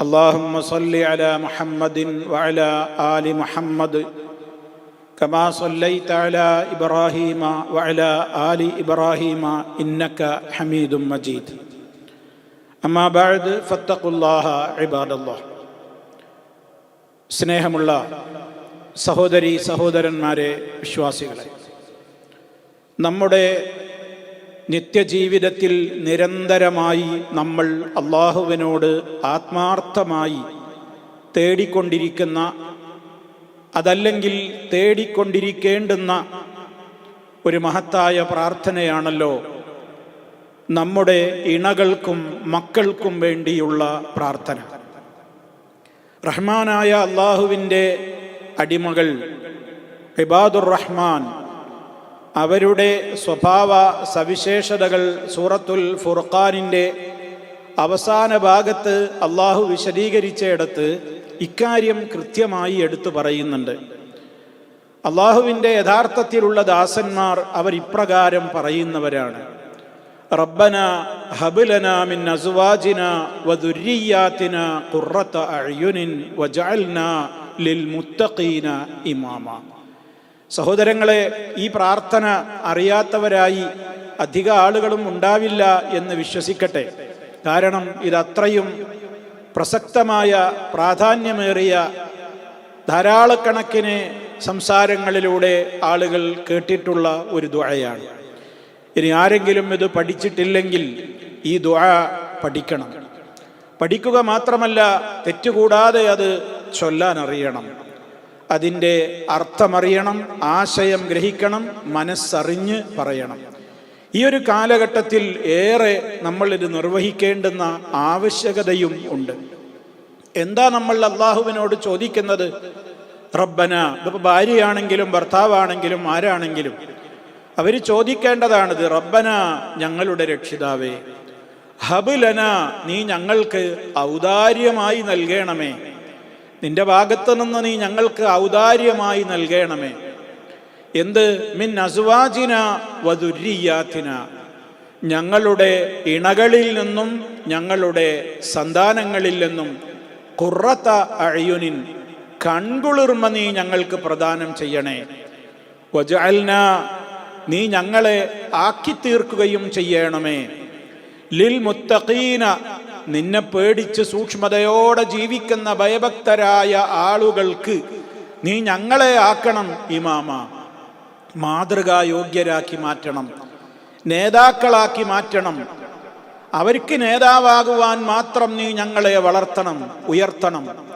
اللهم صل على محمد وعلى آل محمد كما صليت على إبراهيم وعلى آل إبراهيم إنك حميد مجيد أما بعد فاتقوا الله عباد الله സ്നേഹമുള്ള സഹോദരി സഹോദരന്മാരെ വിശ്വാസികളെ നമ്മുടെ നിത്യജീവിതത്തിൽ നിരന്തരമായി നമ്മൾ അള്ളാഹുവിനോട് ആത്മാർത്ഥമായി തേടിക്കൊണ്ടിരിക്കുന്ന അതല്ലെങ്കിൽ തേടിക്കൊണ്ടിരിക്കേണ്ടുന്ന ഒരു മഹത്തായ പ്രാർത്ഥനയാണല്ലോ നമ്മുടെ ഇണകൾക്കും മക്കൾക്കും വേണ്ടിയുള്ള പ്രാർത്ഥന. റഹ്മാനായ അള്ളാഹുവിന്റെ അടിമകൾ ഇബാദുർ റഹ്മാൻ അവരുടെ സ്വഭാവ സവിശേഷതകൾ സൂറത്തുൽ ഫുർഖാനിന്റെ അവസാന ഭാഗത്ത് അള്ളാഹു വിശദീകരിച്ചയിടത്ത് ഇക്കാര്യം കൃത്യമായി എടുത്തു പറയുന്നുണ്ട്. അള്ളാഹുവിന്റെ യഥാർത്ഥത്തിലുള്ള ദാസന്മാർ അവർ ഇപ്രകാരം പറയുന്നവരാണ്. റബ്ബന ഹബുലന മിൻ അസുവാജിന ലിൽ മുത്തഖീന ഇമാമ. സഹോദരങ്ങളെ ഈ പ്രാർത്ഥന അറിയാത്തവരായി അധിക ആളുകളും ഉണ്ടാവില്ല എന്ന് വിശ്വസിക്കട്ടെ. കാരണം ഇതത്രയും പ്രസക്തമായ പ്രാധാന്യമേറിയ ധാരാളക്കണക്കിന് സംസാരങ്ങളിലൂടെ ആളുകൾ കേട്ടിട്ടുള്ള ഒരു ദുഴയാണ് ഇനി ആരെങ്കിലും ഇത് പഠിച്ചിട്ടില്ലെങ്കിൽ ഈ ദുഴ പഠിക്കണം. പഠിക്കുക മാത്രമല്ല തെറ്റുകൂടാതെ അത് ചൊല്ലാൻ അറിയണം. അതിന്റെ അർത്ഥമറിയണം ആശയം ഗ്രഹിക്കണം മനസ്സറിഞ്ഞ് പറയണം. ഈ ഒരു കാലഘട്ടത്തിൽ ഏറെ നമ്മൾ ഇത് നിർവഹിക്കേണ്ടുന്ന ആവശ്യകതയും ഉണ്ട്. എന്താ നമ്മൾ അള്ളാഹുവിനോട് ചോദിക്കുന്നത്? റബ്ബന ഇപ്പോൾ ഭാര്യയാണെങ്കിലും ഭർത്താവാണെങ്കിലും ആരാണെങ്കിലും. അവർ ചോദിക്കേണ്ടതാണിത് റബ്ബന ഞങ്ങളുടെ രക്ഷിതാവേ. ഹബുലന നീ ഞങ്ങൾക്ക് ഔദാര്യമായി നൽകണമേ. നിന്റെ ഭാഗത്ത് നിന്ന് നീ ഞങ്ങൾക്ക് ഔദാര്യമായി നൽകണമേ. എന്ത്? മിൻ അസുവാജിന വധുരിയാത്തിന ഞങ്ങളുടെ ഇണകളിൽ നിന്നും ഞങ്ങളുടെ സന്താനങ്ങളിൽ നിന്നും കുറത്ത അഴയുനിൻ കൺകുളിർമ നീ ഞങ്ങൾക്ക് പ്രദാനം ചെയ്യണേ. വജഅൽന നീ ഞങ്ങളെ ആക്കി തീർക്കുകയും ചെയ്യണമേ. ലിൽ മുത്തഖീന നിന്നെ പേടിച്ച് സൂക്ഷ്മതയോടെ ജീവിക്കുന്ന ഭയഭക്തരായ ആളുകൾക്ക് നീ ഞങ്ങളെ ആക്കണം ഇമാമ. മാതൃകായോഗ്യരാക്കി മാറ്റണം നേതാക്കളാക്കി മാറ്റണം. അവർക്ക് നേതാവാകുവാൻ മാത്രം നീ ഞങ്ങളെ വളർത്തണം ഉയർത്തണം.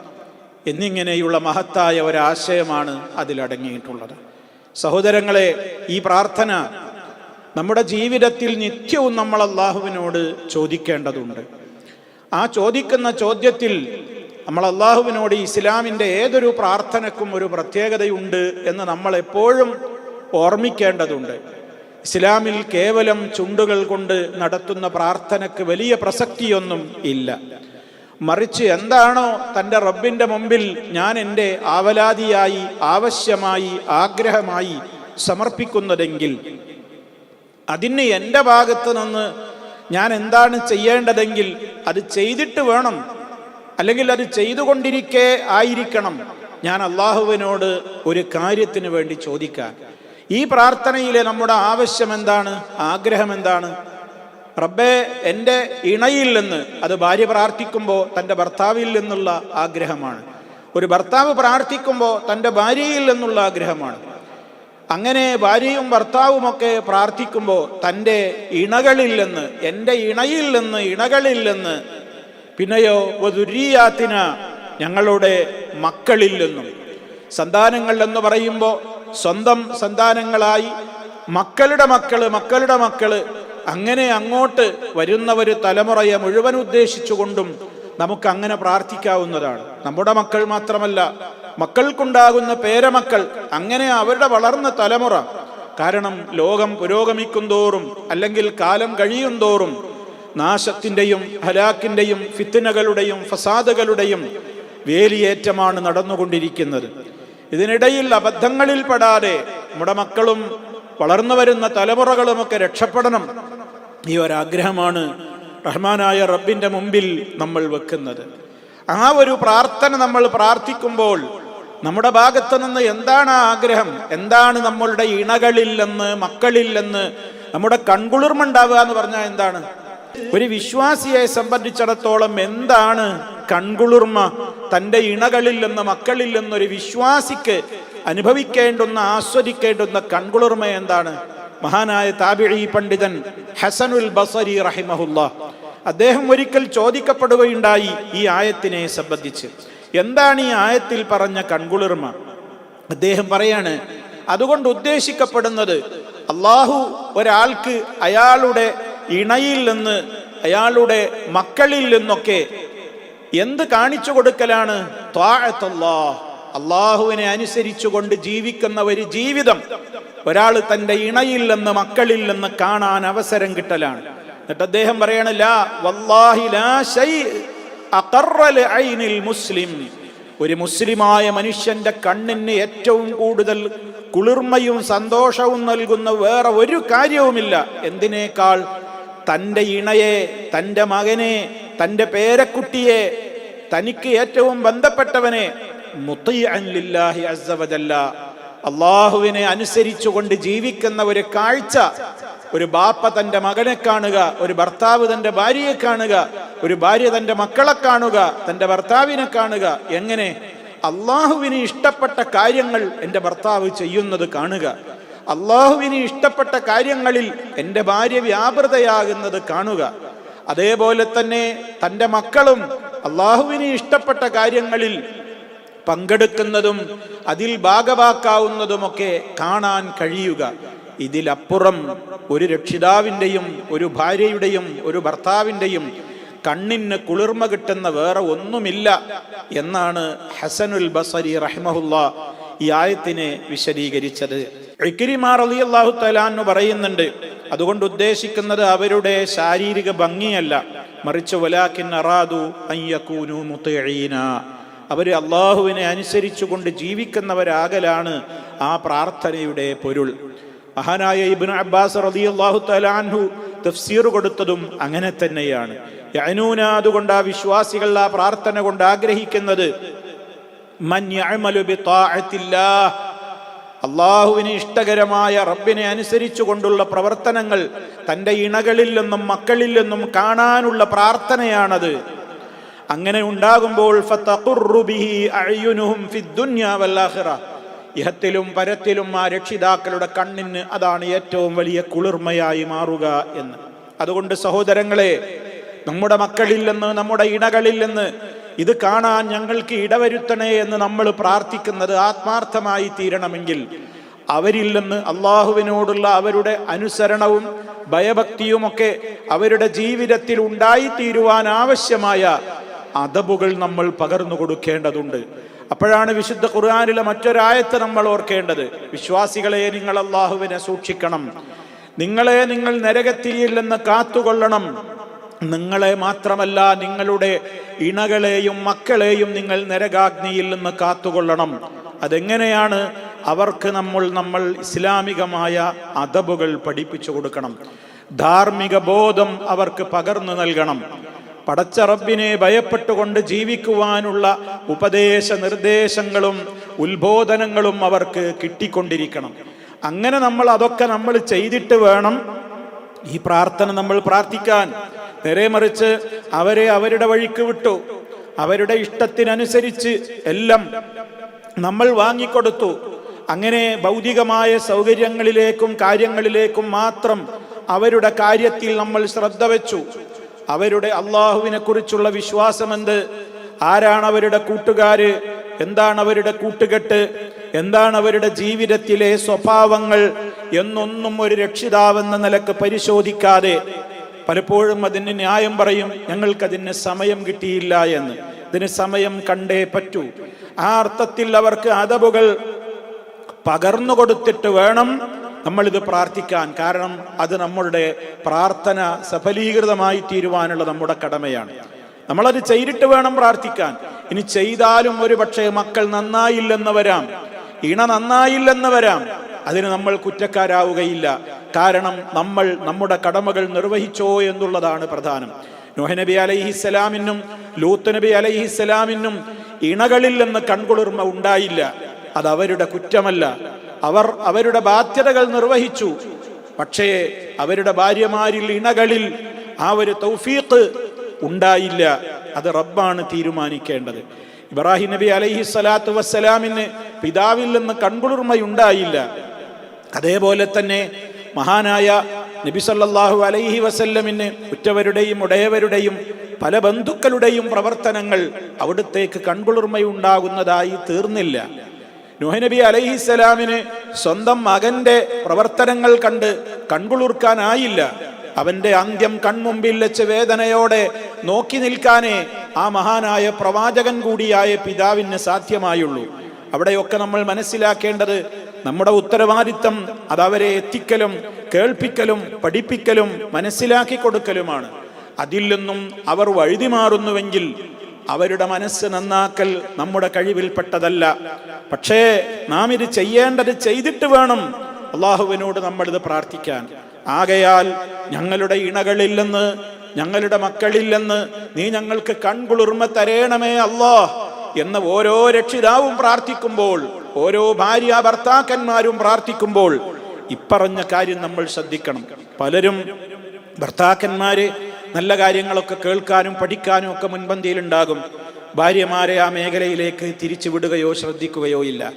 എന്നിങ്ങനെയുള്ള മഹത്തായ ഒരാശയമാണ് അതിലടങ്ങിയിട്ടുള്ളത് സഹോദരങ്ങളെ ഈ പ്രാർത്ഥന നമ്മുടെ ജീവിതത്തിൽ നിത്യവും നമ്മൾ അള്ളാഹുവിനോട് ചോദിക്കേണ്ടതുണ്ട്. ആ ചോദിക്കുന്ന ചോദ്യത്തിൽ നമ്മൾ അള്ളാഹുവിനോട് ഇസ്ലാമിന്റെ ഏതൊരു പ്രാർത്ഥനക്കും ഒരു പ്രത്യേകതയുണ്ട് എന്ന് നമ്മൾ എപ്പോഴും ഓർമ്മിക്കേണ്ടതുണ്ട്. ഇസ്ലാമിൽ കേവലം ചുണ്ടുകൾ കൊണ്ട് നടത്തുന്ന പ്രാർത്ഥനക്ക് വലിയ പ്രസക്തിയൊന്നും ഇല്ല. മറിച്ച് എന്താണോ തന്റെ റബ്ബിന്റെ മുമ്പിൽ ഞാൻ എന്റെ ആവലാതിയായി ആവശ്യമായി ആഗ്രഹമായി സമർപ്പിക്കുന്നതെങ്കിൽ അതിന് എന്റെ ഭാഗത്ത് നിന്ന് ഞാൻ എന്താണ് ചെയ്യേണ്ടതെങ്കിൽ അത് ചെയ്തിട്ട് വേണം. അല്ലെങ്കിൽ അത് ചെയ്തുകൊണ്ടിരിക്കേ ആയിരിക്കണം. ഞാൻ അള്ളാഹുവിനോട് ഒരു കാര്യത്തിന് വേണ്ടി ചോദിക്കാൻ ഈ പ്രാർത്ഥനയിലെ നമ്മുടെ ആവശ്യം എന്താണ്? ആഗ്രഹം എന്താണ്? റബ്ബെ എന്റെ ഇണയിൽ നിന്ന് അത് ഭാര്യ പ്രാർത്ഥിക്കുമ്പോൾ തന്റെ ഭർത്താവിൽ നിന്നുള്ള ആഗ്രഹമാണ്. ഒരു ഭർത്താവ് പ്രാർത്ഥിക്കുമ്പോൾ തന്റെ ഭാര്യയിൽ നിന്നുള്ള ആഗ്രഹമാണ്. അങ്ങനെ ഭാര്യയും ഭർത്താവുമൊക്കെ പ്രാർത്ഥിക്കുമ്പോൾ തന്റെ ഇണകളിൽ നിന്ന് എന്റെ ഇണയിൽ നിന്ന് ഇണകളിൽ നിന്ന് പിന്നെയോ വധുരീയാത്തിന ഞങ്ങളുടെ മക്കളിൽ നിന്നും. സന്താനങ്ങൾ എന്ന് പറയുമ്പോൾ സ്വന്തം സന്താനങ്ങളായി മക്കളുടെ മക്കൾ മക്കളുടെ മക്കൾ. അങ്ങനെ അങ്ങോട്ട് വരുന്ന ഒരു തലമുറയെ മുഴുവൻ ഉദ്ദേശിച്ചുകൊണ്ടും നമുക്ക് അങ്ങനെ പ്രാർത്ഥിക്കാവുന്നതാണ്. നമ്മുടെ മക്കൾ മാത്രമല്ല മക്കൾക്കുണ്ടാകുന്ന പേരമക്കൾ അങ്ങനെ അവരുടെ വളർന്ന തലമുറ. കാരണം ലോകം പുരോഗമിക്കും തോറും അല്ലെങ്കിൽ കാലം കഴിയും തോറും നാശത്തിന്റെയും ഹലാക്കിന്റെയും ഫിത്തിനകളുടെയും ഫസാദുകളുടെയും വേലിയേറ്റമാണ് നടന്നുകൊണ്ടിരിക്കുന്നത്. ഇതിനിടയിൽ അബദ്ധങ്ങളിൽ പെടാതെ നമ്മുടെ മക്കളും വളർന്നു വരുന്ന തലമുറകളുമൊക്കെ രക്ഷപ്പെടണം. ഈ ഒരാഗ്രഹമാണ് റഹ്മാനായ റബ്ബിന്റെ മുമ്പിൽ നമ്മൾ വെക്കുന്നത്. ആ ഒരു പ്രാർത്ഥന നമ്മൾ പ്രാർത്ഥിക്കുമ്പോൾ നമ്മുടെ ഭാഗത്ത് നിന്ന് എന്താണ് ആഗ്രഹം? എന്താണ് നമ്മളുടെ ഇണകളില്ലെന്ന് മക്കളില്ലെന്ന് നമ്മുടെ കൺകുളിർമുണ്ടാവുക എന്ന് പറഞ്ഞാൽ എന്താണ്? ഒരു വിശ്വാസിയെ സംബന്ധിച്ചിടത്തോളം എന്താണ് കൺകുളിർമ? തന്റെ ഇണകളില്ലെന്ന് മക്കളില്ലെന്ന് ഒരു വിശ്വാസിക്ക് അനുഭവിക്കേണ്ടുന്ന ആസ്വദിക്കേണ്ടുന്ന കൺകുളിർമ എന്താണ്? മഹാനായ താബിഴി പണ്ഡിതൻ ഹസനുൽ ബസരി റഹിമഹുല്ല അദ്ദേഹം ഒരിക്കൽ ചോദിക്കപ്പെടുകയുണ്ടായി ഈ ആയത്തിനെ സംബന്ധിച്ച്. എന്താണ് ഈ ആയത്തിൽ പറഞ്ഞ കൺകുളിർമ? അദ്ദേഹം പറയാണ് അതുകൊണ്ട് ഉദ്ദേശിക്കപ്പെടുന്നത് അള്ളാഹു ഒരാൾക്ക് അയാളുടെ ഇണയിൽ നിന്ന് അയാളുടെ മക്കളിൽ നിന്നൊക്കെ എന്ത് കാണിച്ചു കൊടുക്കലാണ്. അള്ളാഹുവിനെ അനുസരിച്ചുകൊണ്ട് ജീവിക്കുന്ന ഒരു ജീവിതം. ഒരാൾ തന്റെ ഇണയിൽ നിന്ന് മക്കളിൽ നിന്ന് കാണാൻ അവസരം കിട്ടലാണ്. എന്നിട്ട് അദ്ദേഹം പറയണ ലാ വല്ലാഹി ലാ മുസ്ലിം. ഒരു മുസ്ലിമായ മനുഷ്യന്റെ കണ്ണിന് ഏറ്റവും കൂടുതൽ കുളിർമയും സന്തോഷവും നൽകുന്ന വേറെ ഒരു കാര്യവുമില്ല. എന്തിനേക്കാൾ തന്റെ ഇണയെ തന്റെ മകനെ തന്റെ പേരക്കുട്ടിയെ തനിക്ക് ഏറ്റവും ബന്ധപ്പെട്ടവനെ മുത്തയ്യൻ ലില്ലാഹി അസ്സവജല്ല അള്ളാഹുവിനെ അനുസരിച്ചുകൊണ്ട് ജീവിക്കുന്ന ഒരു കാഴ്ച ഒരു ബാപ്പ തന്റെ മകനെ കാണുക ഒരു ഭർത്താവ് തന്റെ ഭാര്യയെ കാണുക ഒരു ഭാര്യ തന്റെ മക്കളെ കാണുക തന്റെ ഭർത്താവിനെ കാണുക. എങ്ങനെ? അള്ളാഹുവിന് ഇഷ്ടപ്പെട്ട കാര്യങ്ങൾ എന്റെ ഭർത്താവ് ചെയ്യുന്നത് കാണുക. അള്ളാഹുവിന് ഇഷ്ടപ്പെട്ട കാര്യങ്ങളിൽ എന്റെ ഭാര്യ വ്യാപൃതയാകുന്നത് കാണുക. അതേപോലെ തന്നെ തന്റെ മക്കളും അള്ളാഹുവിന് ഇഷ്ടപ്പെട്ട കാര്യങ്ങളിൽ പങ്കെടുക്കുന്നതും അതിൽ ഭാഗവാക്കാവുന്നതുമൊക്കെ കാണാൻ കഴിയുക. ഇതിലപ്പുറം ഒരു രക്ഷിതാവിന്റെയും ഒരു ഭാര്യയുടെയും ഒരു ഭർത്താവിന്റെയും കണ്ണിന് കുളിർമ കിട്ടുന്ന വേറെ ഒന്നുമില്ല എന്നാണ് ഹസനുൽ ബസരി റഹ്മഹുല്ല ഈ ആയത്തിനെ വിശദീകരിച്ചത്. ഇക്കിരിമാർ അലി അള്ളാഹു തലാന്ന് പറയുന്നുണ്ട് അതുകൊണ്ട് ഉദ്ദേശിക്കുന്നത് അവരുടെ ശാരീരിക ഭംഗിയല്ല. മറിച്ച് വലാക്കിൻ അറാദു അയ്യക്കൂനു മുത്തഴീന അവർ അള്ളാഹുവിനെ അനുസരിച്ചുകൊണ്ട് ജീവിക്കുന്നവരാകലാണ് ആ പ്രാർത്ഥനയുടെ പൊരുൾ. മഹാനായ ഇബിൻ അബ്ബാസ് റളിയല്ലാഹു തആല തഫ്സീർ കൊടുത്തതും അങ്ങനെ തന്നെയാണ് യനൂന അതുകൊണ്ട് ആ വിശ്വാസികൾ ആ പ്രാർത്ഥന കൊണ്ട് ആഗ്രഹിക്കുന്നത് അള്ളാഹുവിന് ഇഷ്ടകരമായ റബ്ബിനെ അനുസരിച്ചു കൊണ്ടുള്ള പ്രവർത്തനങ്ങൾ തന്റെ ഇണകളിൽ നിന്നും മക്കളിൽ നിന്നും കാണാനുള്ള പ്രാർത്ഥനയാണത് അങ്ങനെ ഉണ്ടാകുമ്പോൾ ഫതഖുറു ബിഹി അഅ്യുനുഹും ഫിദ്ദുന്യ വൽ-ആഖിറ. ഇഹത്തിലും പരത്തിലും ആ രക്ഷിതാക്കളുടെ കണ്ണിന് അതാണ് ഏറ്റവും വലിയ കുളിർമയായി മാറുക എന്ന്. അതുകൊണ്ട് സഹോദരങ്ങളെ നമ്മുടെ മക്കളിൽ നിന്ന് നമ്മുടെ ഇണകളിൽ നിന്ന് ഇത് കാണാൻ ഞങ്ങൾക്ക് ഇടവരുത്തണേ എന്ന് നമ്മൾ പ്രാർത്ഥിക്കുന്നത് ആത്മാർത്ഥമായി തീരണമെങ്കിൽ അവരിൽ നിന്ന് അള്ളാഹുവിനോടുള്ള അവരുടെ അനുസരണവും ഭയഭക്തിയുമൊക്കെ അവരുടെ ജീവിതത്തിൽ ഉണ്ടായിത്തീരുവാൻ ആവശ്യമായ അതബുകൾ നമ്മൾ പകർന്നു കൊടുക്കേണ്ടതുണ്ട്. അപ്പോഴാണ് വിശുദ്ധ ഖുർആാനിലെ മറ്റൊരായത്ത് നമ്മൾ ഓർക്കേണ്ടത്. വിശ്വാസികളെ നിങ്ങൾ അള്ളാഹുവിനെ സൂക്ഷിക്കണം. നിങ്ങളെ നിങ്ങൾ നരകത്തിരിയില്ലെന്ന് കാത്തുകൊള്ളണം. നിങ്ങളെ മാത്രമല്ല നിങ്ങളുടെ ഇണകളെയും മക്കളെയും നിങ്ങൾ നരകാഗ്നിയിൽ നിന്ന് കാത്തുകൊള്ളണം. അതെങ്ങനെയാണ്? അവർക്ക് നമ്മൾ നമ്മൾ ഇസ്ലാമികമായ അതബുകൾ പഠിപ്പിച്ചു കൊടുക്കണം. ധാർമ്മിക ബോധം അവർക്ക് പകർന്നു നൽകണം. പടച്ച റബ്ബിനെ ഭയപ്പെട്ടുകൊണ്ട് ജീവിക്കുവാനുള്ള ഉപദേശ നിർദ്ദേശങ്ങളും ഉത്ബോധനങ്ങളും അവർക്ക് കിട്ടിക്കൊണ്ടിരിക്കണം. അങ്ങനെ നമ്മൾ അതൊക്കെ നമ്മൾ ചെയ്തിട്ട് വേണം ഈ പ്രാർത്ഥന നമ്മൾ പ്രാർത്ഥിക്കാൻ. നേരെ മറിച്ച് അവരെ അവരുടെ വഴിക്ക് വിട്ടു. അവരുടെ ഇഷ്ടത്തിനനുസരിച്ച് എല്ലാം നമ്മൾ വാങ്ങിക്കൊടുത്തു. അങ്ങനെ ഭൗതികമായ സൗകര്യങ്ങളിലേക്കും കാര്യങ്ങളിലേക്കും മാത്രം അവരുടെ കാര്യത്തിൽ നമ്മൾ ശ്രദ്ധ വെച്ചു അവരുടെ അള്ളാഹുവിനെ കുറിച്ചുള്ള വിശ്വാസമെന്ത്? ആരാണ് അവരുടെ കൂട്ടുകാര്? എന്താണ് അവരുടെ കൂട്ടുകെട്ട്? എന്താണ് അവരുടെ ജീവിതത്തിലെ സ്വഭാവങ്ങൾ? എന്നൊന്നും ഒരു രക്ഷിതാവെന്ന നിലയ്ക്ക് പരിശോധിക്കാതെ പലപ്പോഴും അതിന് ന്യായം പറയും ഞങ്ങൾക്കതിന് സമയം കിട്ടിയില്ല എന്ന്. ഇതിന് സമയം കണ്ടേ പറ്റൂ. ആ അർത്ഥത്തിൽ അവർക്ക് അതവുകൾ പകർന്നു കൊടുത്തിട്ട് വേണം നമ്മളിത് പ്രാർത്ഥിക്കാൻ കാരണം അത് നമ്മളുടെ പ്രാർത്ഥന സഫലീകൃതമായി തീരുവാനുള്ള നമ്മുടെ കടമയാണ്. നമ്മളത് ചെയ്തിട്ട് വേണം പ്രാർത്ഥിക്കാൻ. ഇനി ചെയ്താലും ഒരു പക്ഷേ മക്കൾ നന്നായില്ലെന്ന് വരാം ഇണ നന്നായില്ലെന്ന് വരാം അതിന് നമ്മൾ കുറ്റക്കാരാവുകയില്ല. കാരണം നമ്മൾ നമ്മുടെ കടമകൾ നിർവഹിച്ചോ എന്നുള്ളതാണ് പ്രധാനം. നബി അലൈഹിസ്സലാമിനും ലൂത്ത് നബി അലൈഹിസ്സലാമിനും ഇണകളിൽ നിന്ന് കൺകുളിർമ ഉണ്ടായില്ല. അത് അവരുടെ കുറ്റമല്ല. അവർ അവരുടെ ബാധ്യതകൾ നിർവഹിച്ചു. പക്ഷേ അവരുടെ ഭാര്യമാരിൽ ഇണകളിൽ ആ ഒരു തൗഫീഖ് ഉണ്ടായില്ല. അത് റബ്ബാണ് തീരുമാനിക്കേണ്ടത്. ഇബ്രാഹിം നബി അലൈഹി സ്വലാത്തു വസ്സലാമിന് പിതാവിൽ നിന്ന് കൺകുളിർമയുണ്ടായില്ല. അതേപോലെ തന്നെ മഹാനായ നബി സല്ലാഹു അലൈഹി വസല്ലമിന് ഉറ്റവരുടെയും ഉടയവരുടെയും പല ബന്ധുക്കളുടെയും പ്രവർത്തനങ്ങൾ അവിടുത്തേക്ക് കൺകുളിർമയുണ്ടാകുന്നതായി തീർന്നില്ല. നബി അലൈഹിസ്സലാമിന് സ്വന്തം മകന്റെ പ്രവർത്തനങ്ങൾ കണ്ട് കൺകുളിർക്കാനായില്ല. അവന്റെ അന്ത്യം കൺമുമ്പിൽ വെച്ച് വേദനയോടെ നോക്കി നിൽക്കാനേ ആ മഹാനായ പ്രവാചകൻ കൂടിയായ പിതാവിന് സാധ്യമായുള്ളൂ. അവിടെയൊക്കെ നമ്മൾ മനസ്സിലാക്കേണ്ടത് നമ്മുടെ ഉത്തരവാദിത്തം അത് അവരെ എത്തിക്കലും കേൾപ്പിക്കലും പഠിപ്പിക്കലും മനസ്സിലാക്കി കൊടുക്കലുമാണ്. അതിൽ നിന്നും അവർ വഴുതി മാറുന്നുവെങ്കിൽ അവരുടെ മനസ്സ് നന്നാക്കൽ നമ്മുടെ കഴിവിൽപ്പെട്ടതല്ല. പക്ഷേ നാം ഇത് ചെയ്യേണ്ടത് ചെയ്തിട്ട് വേണം അള്ളാഹുവിനോട് നമ്മളിത് പ്രാർത്ഥിക്കാൻ. ആകയാൽ ഞങ്ങളുടെ ഇണകളില്ലെന്ന് ഞങ്ങളുടെ മക്കളില്ലെന്ന് നീ ഞങ്ങൾക്ക് കൺകുളിർമ തരേണമേ അല്ലാ എന്ന് ഓരോ രക്ഷിതാവും പ്രാർത്ഥിക്കുമ്പോൾ ഓരോ ഭാര്യ ഭർത്താക്കന്മാരും പ്രാർത്ഥിക്കുമ്പോൾ ഇപ്പറഞ്ഞ കാര്യം നമ്മൾ ശ്രദ്ധിക്കണം. പലരും ഭർത്താക്കന്മാര് നല്ല കാര്യങ്ങളൊക്കെ കേൾക്കാനും പഠിക്കാനും ഒക്കെ മുൻപന്തിയിലുണ്ടാകും. ഭാര്യമാരെ ആ മേഖലയിലേക്ക് തിരിച്ചു വിടുകയോ ശ്രദ്ധിക്കുകയോ ഇല്ല.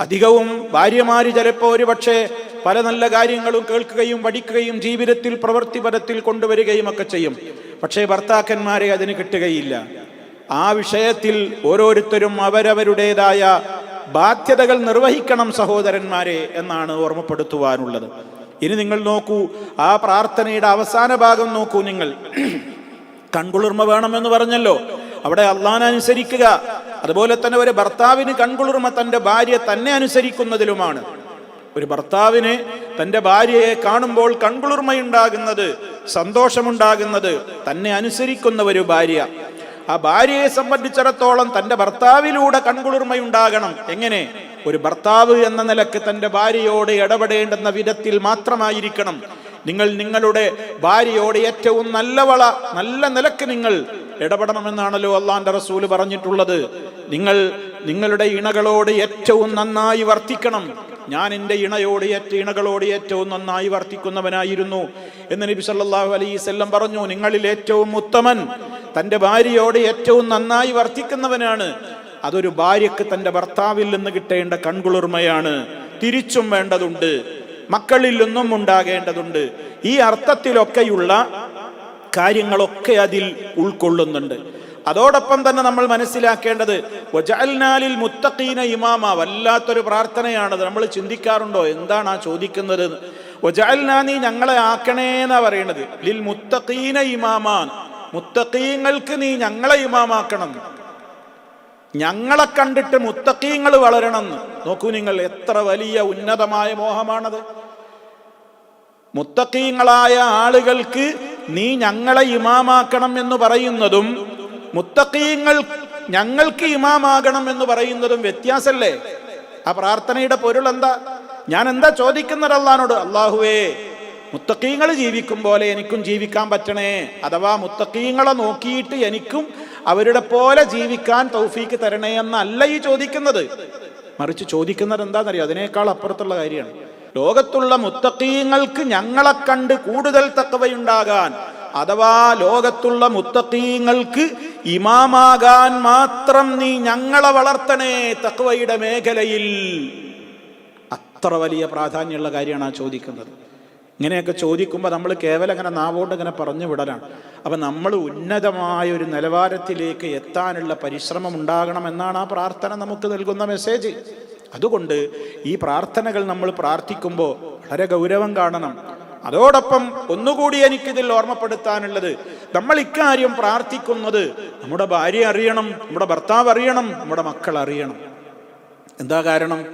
അധികവും ഭാര്യമാര് ചിലപ്പോൾ ഒരു പക്ഷേ പല നല്ല കാര്യങ്ങളും കേൾക്കുകയും പഠിക്കുകയും ജീവിതത്തിൽ പ്രവൃത്തിപരത്തിൽ കൊണ്ടുവരികയും ഒക്കെ ചെയ്യും. പക്ഷേ ഭർത്താക്കന്മാരെ അതിന് കിട്ടുകയില്ല. ആ വിഷയത്തിൽ ഓരോരുത്തരും അവരവരുടേതായ ബാധ്യതകൾ നിർവഹിക്കണം സഹോദരന്മാരെ എന്നാണ് ഓർമ്മപ്പെടുത്തുവാനുള്ളത്. ഇനി നിങ്ങൾ നോക്കൂ ആ പ്രാർത്ഥനയുടെ അവസാന ഭാഗം നോക്കൂ നിങ്ങൾ. കൺകുളിർമ വേണമെന്ന് പറഞ്ഞല്ലോ. അവിടെ അള്ളാൻ അനുസരിക്കുക. അതുപോലെ തന്നെ ഒരു ഭർത്താവിന് കൺകുളിർമ തന്റെ ഭാര്യ തന്നെ അനുസരിക്കുന്നതിലുമാണ്. ഒരു ഭർത്താവിന് തന്റെ ഭാര്യയെ കാണുമ്പോൾ കൺകുളിർമയുണ്ടാകുന്നത് സന്തോഷമുണ്ടാകുന്നത് തന്നെ അനുസരിക്കുന്ന ഒരു ഭാര്യ. ആ ഭാര്യയെ സംബന്ധിച്ചിടത്തോളം തന്റെ ഭർത്താവിലൂടെ കൺകുളിർമയുണ്ടാകണം. എങ്ങനെ? ഒരു ഭർത്താവ് എന്ന നിലയ്ക്ക് തന്റെ ഭാര്യയോട് ഇടപെടേണ്ടുന്ന വിധത്തിൽ മാത്രമായിരിക്കണം. നിങ്ങൾ നിങ്ങളുടെ ഭാര്യയോട് ഏറ്റവും നല്ലവള നല്ല നിലയ്ക്ക് നിങ്ങൾ ഇടപെടണമെന്നാണല്ലോ അള്ളാന്റെ റസൂൽ പറഞ്ഞിട്ടുള്ളത്. നിങ്ങൾ നിങ്ങളുടെ ഇണകളോട് ഏറ്റവും നന്നായി വർത്തിക്കണം. ഞാൻ എന്റെ ഇണയോട് ഏറ്റ ഇണകളോട് ഏറ്റവും നന്നായി വർത്തിക്കുന്നവനായിരുന്നു എന്ന് നബി സല്ലാഹു അലൈഹി വസല്ലം പറഞ്ഞു. നിങ്ങളിൽ ഏറ്റവും ഉത്തമൻ തന്റെ ഭാര്യയോട് ഏറ്റവും നന്നായി വർത്തിക്കുന്നവനാണ്. അതൊരു ഭാര്യക്ക് തന്റെ ഭർത്താവിൽ നിന്ന് കിട്ടേണ്ട കൺകുളിർമയാണ്. തിരിച്ചും വേണ്ടതുണ്ട്. മക്കളിൽ നിന്നും ഉണ്ടാകേണ്ടതുണ്ട്. ഈ അർത്ഥത്തിലൊക്കെയുള്ള കാര്യങ്ങളൊക്കെ അതിൽ ഉൾക്കൊള്ളുന്നുണ്ട്. അതോടൊപ്പം തന്നെ നമ്മൾ മനസ്സിലാക്കേണ്ടത് വജാൽനാലിൽ മുത്തഖീന ഇമാമ വല്ലാത്തൊരു പ്രാർത്ഥനയാണത് നമ്മൾ ചിന്തിക്കാറുണ്ടോ? എന്താണ് ആ ചോദിക്കുന്നത്? വജാൽനാ നീ ഞങ്ങളെ ആക്കണേ എന്നാ പറയണത്. ലിൽ മുത്തഖീന ഇമാമാൻ. മുത്തഖീങ്ങൾക്ക് നീ ഞങ്ങളെ ഇമാമാക്കണം. ഞങ്ങളെ കണ്ടിട്ട് മുത്തക്കീങ്ങൾ വളരണം. നോക്കൂ നിങ്ങൾ എത്ര വലിയ ഉന്നതമായ മോഹമാണത്. മുത്തക്കീങ്ങളായ ആളുകൾക്ക് നീ ഞങ്ങളെ ഇമാമാക്കണം എന്ന് പറയുന്നതും മുത്തക്കീങ്ങൾ ഞങ്ങൾക്ക് ഇമാമാകണം എന്ന് പറയുന്നതും വ്യത്യാസല്ലേ? ആ പ്രാർത്ഥനയുടെ പൊരുൾ എന്താ? ഞാൻ എന്താ ചോദിക്കുന്നത് അള്ളാഹുവേ മുത്തക്കീങ്ങൾ ജീവിക്കും പോലെ എനിക്കും ജീവിക്കാൻ പറ്റണേ. അഥവാ മുത്തക്കീങ്ങളെ നോക്കിയിട്ട് എനിക്കും അവരുടെ പോലെ ജീവിക്കാൻ തൗഫീക്ക് തരണേ എന്നല്ല ഈ ചോദിക്കുന്നത്. മറിച്ച് ചോദിക്കുന്നത് എന്താണെന്നറിയോ? അതിനേക്കാൾ അപ്പുറത്തുള്ള കാര്യമാണ്. ലോകത്തുള്ള മുത്തക്കീങ്ങൾക്ക് ഞങ്ങളെ കണ്ട് കൂടുതൽ തക്കവയുണ്ടാകാൻ അഥവാ ലോകത്തുള്ള മുത്തക്കീങ്ങൾക്ക് ഇമാമാകാൻ മാത്രം നീ ഞങ്ങളെ വളർത്തണേ തക്കവയുടെ മേഖലയിൽ. അത്ര വലിയ പ്രാധാന്യമുള്ള കാര്യമാണ് ആ ചോദിക്കുന്നത്. ഇങ്ങനെയൊക്കെ ചോദിക്കുമ്പോൾ നമ്മൾ കേവലം അങ്ങനെ നാവോണ്ട് ഇങ്ങനെ പറഞ്ഞു വിടലാണ്. അപ്പം നമ്മൾ ഉന്നതമായ ഒരു നിലവാരത്തിലേക്ക് എത്താനുള്ള പരിശ്രമം ഉണ്ടാകണം എന്നാണ് ആ പ്രാർത്ഥന നമുക്ക് നൽകുന്ന മെസ്സേജ് അതുകൊണ്ട് ഈ പ്രാർത്ഥനകൾ നമ്മൾ പ്രാർത്ഥിക്കുമ്പോൾ വളരെ ഗൗരവം കാണണം. അതോടൊപ്പം ഒന്നുകൂടി എനിക്കിതിൽ ഓർമ്മപ്പെടുത്താനുള്ളത് നമ്മൾ ഇക്കാര്യം പ്രാർത്ഥിക്കുന്നത് നമ്മുടെ ഭാര്യ അറിയണം നമ്മുടെ ഭർത്താവ് അറിയണം നമ്മുടെ മക്കൾ അറിയണം. എന്താ കാരണം?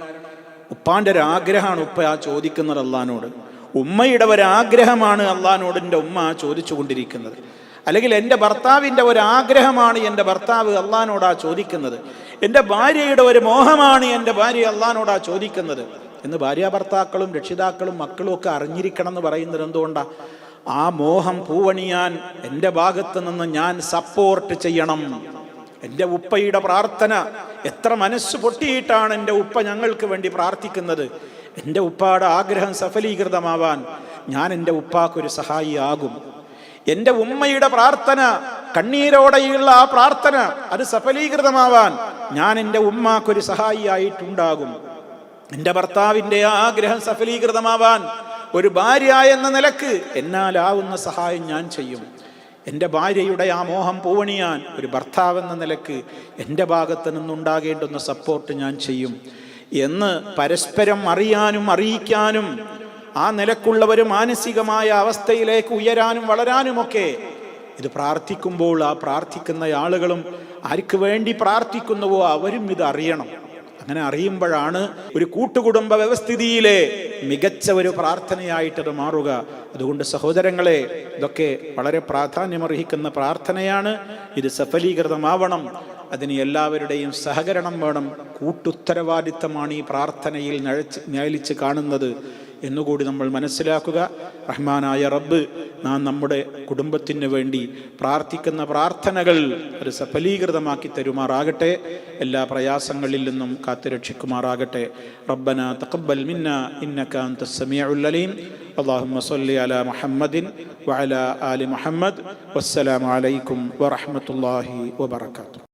ഉപ്പാന്റെ ഒരു ആഗ്രഹമാണ് ഉപ്പ ആ ചോദിക്കുന്നത് അള്ളഹാനോട്. ഉമ്മയുടെ ഒരാഗ്രഹമാണ് അള്ളഹാനോട് എന്റെ ഉമ്മ ചോദിച്ചു കൊണ്ടിരിക്കുന്നത് അല്ലെങ്കിൽ എന്റെ ഭർത്താവിന്റെ ഒരാഗ്രഹമാണ് എന്റെ ഭർത്താവ് അള്ളഹാനോടാ ചോദിക്കുന്നത്. എന്റെ ഭാര്യയുടെ ഒരു മോഹമാണ് എന്റെ ഭാര്യ അള്ളഹാനോടാ ചോദിക്കുന്നത്. എന്ന് ഭാര്യ ഭർത്താക്കളും രക്ഷിതാക്കളും മക്കളും ഒക്കെ അറിഞ്ഞിരിക്കണം എന്ന് പറയുന്നത് എന്തുകൊണ്ടാണ് ആ മോഹം പൂവണിയാൻ എന്റെ ഭാഗത്ത് നിന്ന് ഞാൻ സപ്പോർട്ട് ചെയ്യണം. എന്റെ ഉപ്പയുടെ പ്രാർത്ഥന എത്ര മനസ്സ് പൊട്ടിയിട്ടാണ് എന്റെ ഉപ്പ ഞങ്ങൾക്ക് വേണ്ടി പ്രാർത്ഥിക്കുന്നത്. എന്റെ ഉപ്പാടെ ആഗ്രഹം സഫലീകൃതമാവാൻ ഞാൻ എന്റെ ഉപ്പാക്കൊരു സഹായിയാകും. എന്റെ ഉമ്മയുടെ പ്രാർത്ഥന കണ്ണീരോടെയുള്ള ആ പ്രാർത്ഥന അത് സഫലീകൃതമാവാൻ ഞാൻ എന്റെ ഉമ്മാക്കൊരു സഹായിയായിട്ടുണ്ടാകും. എന്റെ ഭർത്താവിന്റെ ആഗ്രഹം സഫലീകൃതമാവാൻ ഒരു ഭാര്യ എന്ന നിലയ്ക്ക് എന്നാലാവുന്ന സഹായം ഞാൻ ചെയ്യും. എന്റെ ഭാര്യയുടെ ആ മോഹം പൂവണിയാൻ ഒരു ഭർത്താവെന്ന നിലയ്ക്ക് എന്റെ ഭാഗത്ത് നിന്നുണ്ടാകേണ്ടുന്ന സപ്പോർട്ട് ഞാൻ ചെയ്യും. എന്ന് പരസ്പരം അറിയാനും അറിയിക്കാനും ആ നിലക്കുള്ളവർ മാനസികമായ അവസ്ഥയിലേക്ക് ഉയരാനും വളരാനുമൊക്കെ ഇത് പ്രാർത്ഥിക്കുമ്പോൾ ആ പ്രാർത്ഥിക്കുന്ന ആളുകളും ആർക്ക് വേണ്ടി പ്രാർത്ഥിക്കുന്നുവോ അവരും ഇത് അറിയണം. അങ്ങനെ അറിയുമ്പോഴാണ് ഒരു കൂട്ടുകുടുംബ വ്യവസ്ഥിതിയിലെ മികച്ച ഒരു പ്രാർത്ഥനയായിട്ടത് മാറുക. അതുകൊണ്ട് സഹോദരങ്ങളെ ഇതൊക്കെ വളരെ പ്രാധാന്യമർഹിക്കുന്ന പ്രാർത്ഥനയാണ്. ഇത് സഫലീകൃതമാവണം. അതിന് എല്ലാവരുടെയും സഹകരണം വേണം കൂട്ടുത്തരവാദിത്തമാണ് ഈ പ്രാർത്ഥനയിൽ നഴച്ച് നയലിച്ച് കാണുന്നത് എന്നുകൂടി നമ്മൾ മനസ്സിലാക്കുക റഹ്മാനായ റബ്ബ് നാം നമ്മുടെ കുടുംബത്തിന് വേണ്ടി പ്രാർത്ഥിക്കുന്ന പ്രാർത്ഥനകൾ ഒരു സഫലീകൃതമാക്കി തരുമാറാകട്ടെ എല്ലാ പ്രയാസങ്ങളിൽ നിന്നും കാത്തുരക്ഷിക്കുമാറാകട്ടെ റബ്ബന തഖബ്ബൽ മിന്ന ഇന്നക അൻത സമീഉൽ അലീം اللهم صل على محمد وعلى آل محمد والسلام عليكم ورحمة الله وبركاته